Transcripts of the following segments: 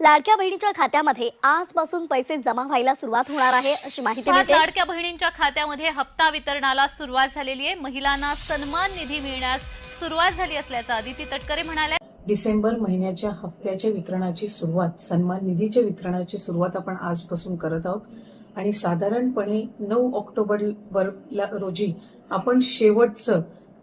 लाडक्या बहिणीच्या खात्यामध्ये आजपासून पैसे जमा व्हायला सुरुवात होणार आहे अशी माहिती लाडक्या बहिणींच्या खात्यामध्ये हप्ता वितरणाला सुरुवात झालेली आहे. महिलांना सन्मान निधी मिळण्यास सुरुवात झाली असल्याचं अदिती तटकरे म्हणाल्या. डिसेंबर महिन्याच्या हफ्त्याच्या वितरणाची सुरुवात सन्मान निधीच्या वितरणाची सुरुवात आपण आजपासून करत आहोत. आणि साधारणपणे नऊ ऑक्टोबर रोजी आपण शेवटचं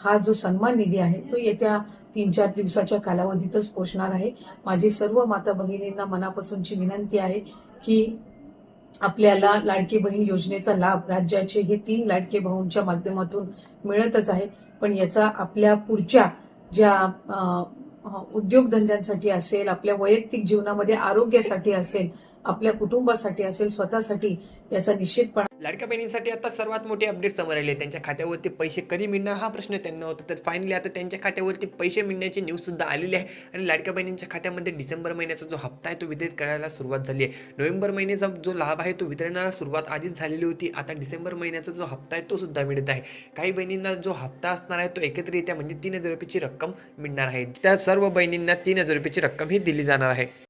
हा जो सन्मान निधी आहे तो येत्या तीन चार दिवसाच्या कालावधीतच पोचणार आहे. माझी सर्व माता भगिनींना मनापासूनची विनंती आहे की आपल्याला लाडकी बहीण योजनेचा लाभ राज्याचे हे तीन लाडके भाऊंच्या माध्यमातून मिळतच आहे. पण याचा आपल्या पुढच्या ज्या उद्योगधंद्यांसाठी असेल आपल्या वैयक्तिक जीवनामध्ये आरोग्यासाठी असेल आपल्या कुटुंबासाठी असेल स्वतःसाठी याचा निश्चितपणा लाडक्या बहिणींसाठी आता सर्वात मोठी अपडेट समोर आले त्यांच्या खात्यावरती पैसे कधी मिळणार? हा प्रश्न त्यांना होता. तर फायनली आता त्यांच्या खात्यावरती पैसे मिळण्याची न्यूज सुद्धा आलेली आहे. आणि लाडक्या बहिणींच्या खात्यामध्ये डिसेंबर महिन्याचा जो हप्ता आहे तो वितरित करायला सुरुवात झाली आहे. नोव्हेंबर महिन्याचा जो लाभ आहे तो वितरणाला सुरुवात आधीच झालेली होती. आता डिसेंबर महिन्याचा जो हप्ता आहे तो सुद्धा मिळत आहे. काही बहिणींना जो हप्ता असणार आहे तो एकत्रित्या म्हणजे तीन हजार रुपयाची रक्कम मिळणार आहे. त्या सर्व बहिणींना तीन हजार रुपयाची रक्कम ही दिली जाणार आहे.